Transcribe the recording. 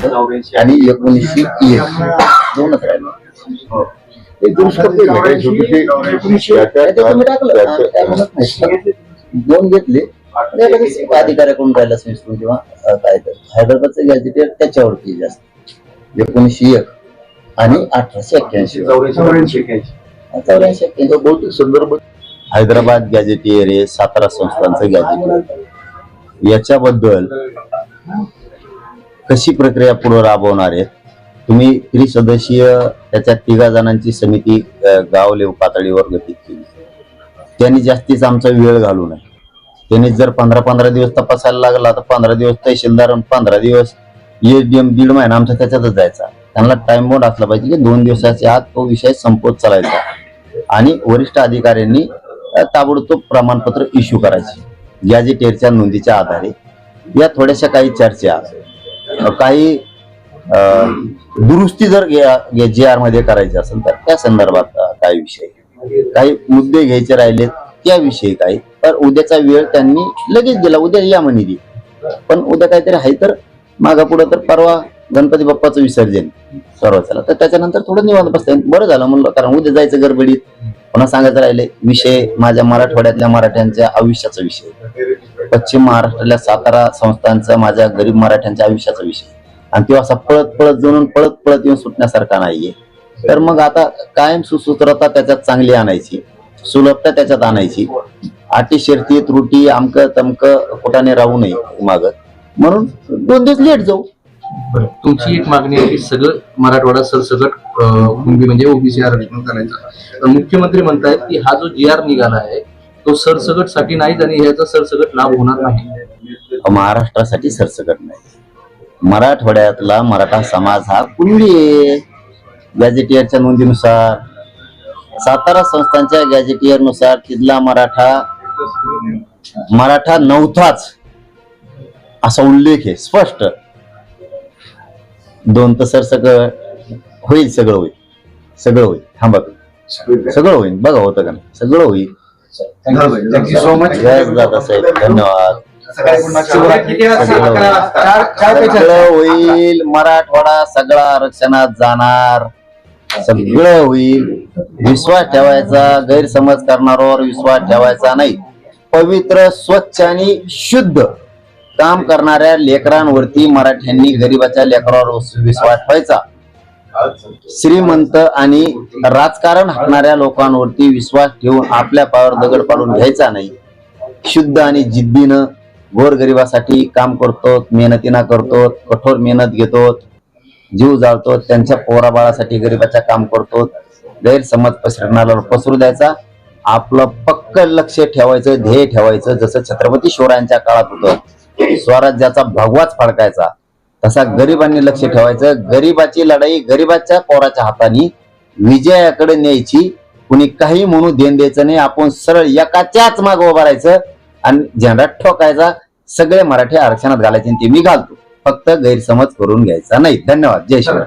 आणि एकोणीसशे एक दोनच राहिले ते ते हा. दोन घेतले. अधिकाऱ्याकडून राहिला संस्कृत किंवा काय तर. हैदराबादचं गॅजेटेड त्याच्यावरती जास्त. एकोणीसशे एक आणि अठराशे एक्क्याऐंशी. चौऱ्याऐंशी. एक्क्याऐंशी. बहुतेक संदर्भ हैदराबाद गॅजेटियर हे सातारा संस्थांचं गॅजेटियर याच्याबद्दल कशी प्रक्रिया पुढे राबवणार आहेत? तुम्ही त्रिसदस्यीय त्याच्या तिघा जणांची समिती गावलेव पातळीवर गठीत केली. त्यांनी जास्तीच आमचा वेळ घालू नये. त्यांनी जर पंधरा पंधरा दिवस तपासायला लागला तर पंधरा दिवस तहसीलदार पंधरा दिवस एम दीड महिना आमचा त्याच्यातच जायचा. त्यांना टाइम बोर्ड असला पाहिजे की दोन दिवसाच्या आत तो विषय संपत चालायचा. आणि वरिष्ठ अधिकाऱ्यांनी ताबडतोब प्रमाणपत्र इश्यू करायचे. या जे टेरच्या नोंदीच्या आधारे या थोड्याशा काही चर्चा. काही दुरुस्ती जर जी आरमध्ये करायची असेल तर त्या संदर्भात काय काही विषय? काही मुद्दे घ्यायचे राहिले त्याविषयी काही. तर उद्याचा वेळ त्यांनी लगेच दिला. उद्या या म्हणे पण उद्या काहीतरी आहे तर मागा पुढं तर परवा गणपती बाप्पाचं विसर्जन सर्वचाला तर त्याच्यानंतर थोडं निवांत बसता बरं झालं म्हणलं कारण उद्या जायचं गडबडीत. पुन्हा सांगायचं राहिले विषय माझ्या मराठवाड्यातल्या मराठ्यांच्या आयुष्याचा विषय. पश्चिम महाराष्ट्रातल्या सातारा संस्थांचा माझ्या गरीब मराठ्यांच्या आयुष्याचा विषय. आणि तो असा पळत पळत जाऊन पळत पळत येऊन सुटण्यासारखा नाहीये. तर मग आता कायम सुसूत्रता त्याच्यात चांगली आणायची सुलभता त्याच्यात आणायची. आटी शिरती त्रुटी आमक तमक कुठाने राहू नये माग. म्हणून दोन दिवस लेट जाऊ. तुमची एक मागणी आहे की सगळं मराठवाडा सरसकट कुणबी म्हणजे ओबीसी आरक्षण करायचं. मुख्यमंत्री म्हणतायत की हा जो जी आर निघाला आहे तो सरसकटसाठी नाहीच आणि ह्याचा सरसकट लाभ होणार नाही. महाराष्ट्रासाठी सरसकट नाही. मराठवाड्यातला मराठा समाज हा कुंडी आहे. गॅजेटियरच्या नोंदीनुसार सातारा संस्थांच्या गॅजेटियरनुसार तिथला मराठा मराठा नव्हताच असा उल्लेख आहे स्पष्ट. दोन तर सरसकट होईल सगळं होईल. सगळं होईल. थांबा सगळं होईल. बघा होतं का नाही? सगळं होईल. थँक्यू सो मच धन्यवाद. सगळं होईल मराठवाडा सगळा आरक्षणात जाणार. सगळं होईल. विश्वास ठेवायचा गैरसमज करणाऱ्यावर विश्वास ठेवायचा नाही. पवित्र स्वच्छ आणि शुद्ध काम करणाऱ्या लेकरांवरती मराठ्यांनी गरीबाच्या लेकरावर विश्वास ठेवायचा. श्रीमंत आणि राजकारण हाकणाऱ्या लोकांवरती विश्वास ठेवून आपल्या पायावर दगड पाडून घ्यायचा नाही. शुद्ध आणि जिद्दीनं गोरगरिबासाठी काम करतो मेहनतीनं करतो कठोर मेहनत घेतो जीव जाळतो त्यांच्या पोराबाळासाठी गरिबाच्या काम करतो गैरसमज पसरणाऱ्यावर पसरू द्यायचा. आपलं पक्क लक्ष ठेवायचं ध्येय ठेवायचं जसं छत्रपती शिवरायांच्या काळात होतं. स्वराज्याचा भगवाच फडकायचा. तसा गरिबांनी लक्ष ठेवायचं. गरिबाची लढाई गरिबाच्या पोराच्या हाताने विजयाकडे न्यायची. कुणी काही म्हणू देण द्यायचं नाही. आपण सरळ एकाच्याच माग उभारायचं राहायचं आणि झेंडा ठोकायचा. सगळे मराठी आरक्षणात घालायचे आणि ते मी घालतो. फक्त गैरसमज करून घ्यायचा नाही. धन्यवाद. जय श्री